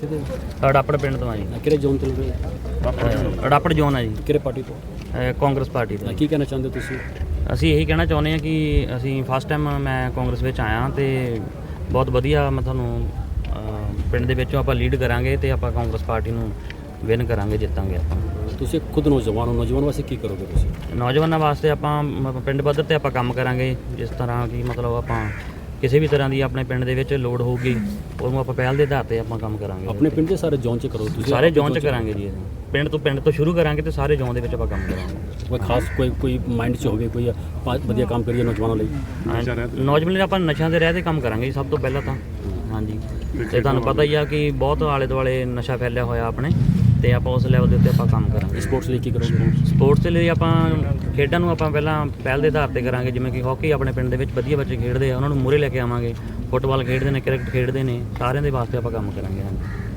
ਕਿੱਥੇ ਦੇ ਅੜਾਪੜ ਪਿੰਡ ਤੋਂ ਆ ਜੀ। ਕਿਹੜੇ ਜ਼ੋਨ ਤੋਂ ਲੱਗੇ ਅੜਾਪੜ ਜ਼ੋਨ ਆ ਜੀ। ਕਿਹੜੇ ਪਾਰਟੀ ਤੋਂ? ਅਹ ਕਾਂਗਰਸ ਪਾਰਟੀ ਤੋਂ। ਕੀ ਕਹਿਣਾ ਚਾਹੁੰਦੇ ਹੋ ਤੁਸੀਂ? ਅਸੀਂ ਇਹੀ ਕਹਿਣਾ ਚਾਹੁੰਦੇ ਹਾਂ ਕਿ ਅਸੀਂ ਫਸਟ ਟਾਈਮ ਮੈਂ ਕਾਂਗਰਸ ਵਿੱਚ ਆਇਆ ਤੇ ਬਹੁਤ ਵਧੀਆ ਮੈਂ ਤੁਹਾਨੂੰ ਅਹ, ਪਿੰਡ ਦੇ ਵਿੱਚੋਂ ਆਪਾਂ ਲੀਡ ਕਰਾਂਗੇ ਤੇ ਆਪਾਂ ਕਾਂਗਰਸ ਪਾਰਟੀ ਨੂੰ ਵਿਨ ਕਰਾਂਗੇ ਜਿੱਤਾਂਗੇ ਆਪਾਂ। ਤੁਸੀਂ ਖੁਦ ਨੌਜਵਾਨ ਹੋ ਨੌਜਵਾਨ ਵਾਸਤੇ ਕੀ ਕਰੋਗੇ ਤੁਸੀਂ? ਨੌਜਵਾਨਾਂ ਵਾਸਤੇ ਆਪਾਂ ਮ- ਪਿੰਡ ਪੱਧਰ ਤੇ ਆਪਾਂ ਕੰਮ ਕਰਾਂਗੇ ਜਿਸ ਤਰ੍ਹਾਂ ਕਿ ਮਤਲਬ ਆਪਾਂ ਕਿਸੇ ਵੀ ਤਰ੍ਹਾਂ ਦੀ ਆਪਣੇ ਪਿੰਡ ਦੇ ਵਿੱਚ ਲੋੜ ਹੋਊਗੀ ਉਹਨੂੰ ਆਪਾਂ ਪਹਿਲ ਦੇ ਆਧਾਰ ਤੇ ਆਪਾਂ ਕੰਮ ਕਰਾਂਗੇ। ਆਪਣੇ ਪਿੰਡ ਦੇ ਸਾਰੇ ਜ਼ੋਨ ਚ ਕਰੋ ਤੁਸੀਂ। ਸਾਰੇ ਜ਼ੋਨ ਚ ਕਰਾਂਗੇ ਜੀ ਅਸੀਂ ਪਿੰਡ ਤੋਂ ਪਿੰਡ ਤੋਂ ਸ਼ੁਰੂ ਕਰਾਂਗੇ ਤੇ ਸਾਰੇ ਜ਼ੋਨ ਦੇ ਵਿੱਚ ਆਪਾਂ ਕੰਮ ਕਰਾਂਗੇ। ਕੋਈ ਖਾਸ ਕੋਈ ਕੋਈ ਮਾਈਂਡ 'ਚ ਹੋਵੇ ਕੋਈ ਵਧੀਆ ਕੰਮ ਕਰੀਏ ਨੌਜਵਾਨਾਂ ਲਈ। ਨੌਜਵਾਨ ਲਈ ਆਪਾਂ ਨਸ਼ਿਆਂ ਦੇ ਰਹਿ ਤੇ ਕੰਮ ਕਰਾਂਗੇ ਜੀ ਸਭ ਤੋਂ ਪਹਿਲਾਂ ਤਾਂ। ਹਾਂਜੀ। ਤੇ ਤੁਹਾਨੂੰ ਪਤਾ ਹੀ ਆ ਕਿ ਬਹੁਤ ਆਲੇ ਦੁਆਲੇ ਨਸ਼ਾ ਫੈਲਿਆ ਹੋਇਆ ਆਪਣੇ। ਤੇ ਆਪਾਂ ਉਸ ਲੈਵਲ ਦੇ ਉੱਤੇ ਆਪਾਂ ਕੰਮ ਕਰਾਂਗੇ। ਸਪੋਰਟਸ ਲਈ ਕੀ ਕਰੋਗੇ? ਸਪੋਰਟਸ ਦੇ ਲਈ ਆਪਾਂ ਖੇਡਾਂ ਨੂੰ ਆਪਾਂ ਪਹਿਲਾਂ ਪਹਿਲ ਦੇ ਆਧਾਰ ਤੇ ਕਰਾਂਗੇ ਜਿਵੇਂ ਕਿ ਹਾਕੀ ਆਪਣੇ ਪਿੰਡ ਦੇ ਵਿੱਚ ਵਧੀਆ ਬੱਚੇ ਖੇਡਦੇ ਆ ਉਹਨਾਂ ਨੂੰ ਮੂਹਰੇ ਲੈ ਕੇ ਆਵਾਂਗੇ। ਫੁੱਟਬਾਲ ਖੇਡਦੇ ਨੇ ਕ੍ਰਿਕਟ ਖੇਡਦੇ ਨੇ ਸਾਰਿਆਂ ਦੇ ਵਾਸਤੇ ਆਪਾਂ ਕੰਮ ਕਰਾਂਗੇ। ਹਾਂਜੀ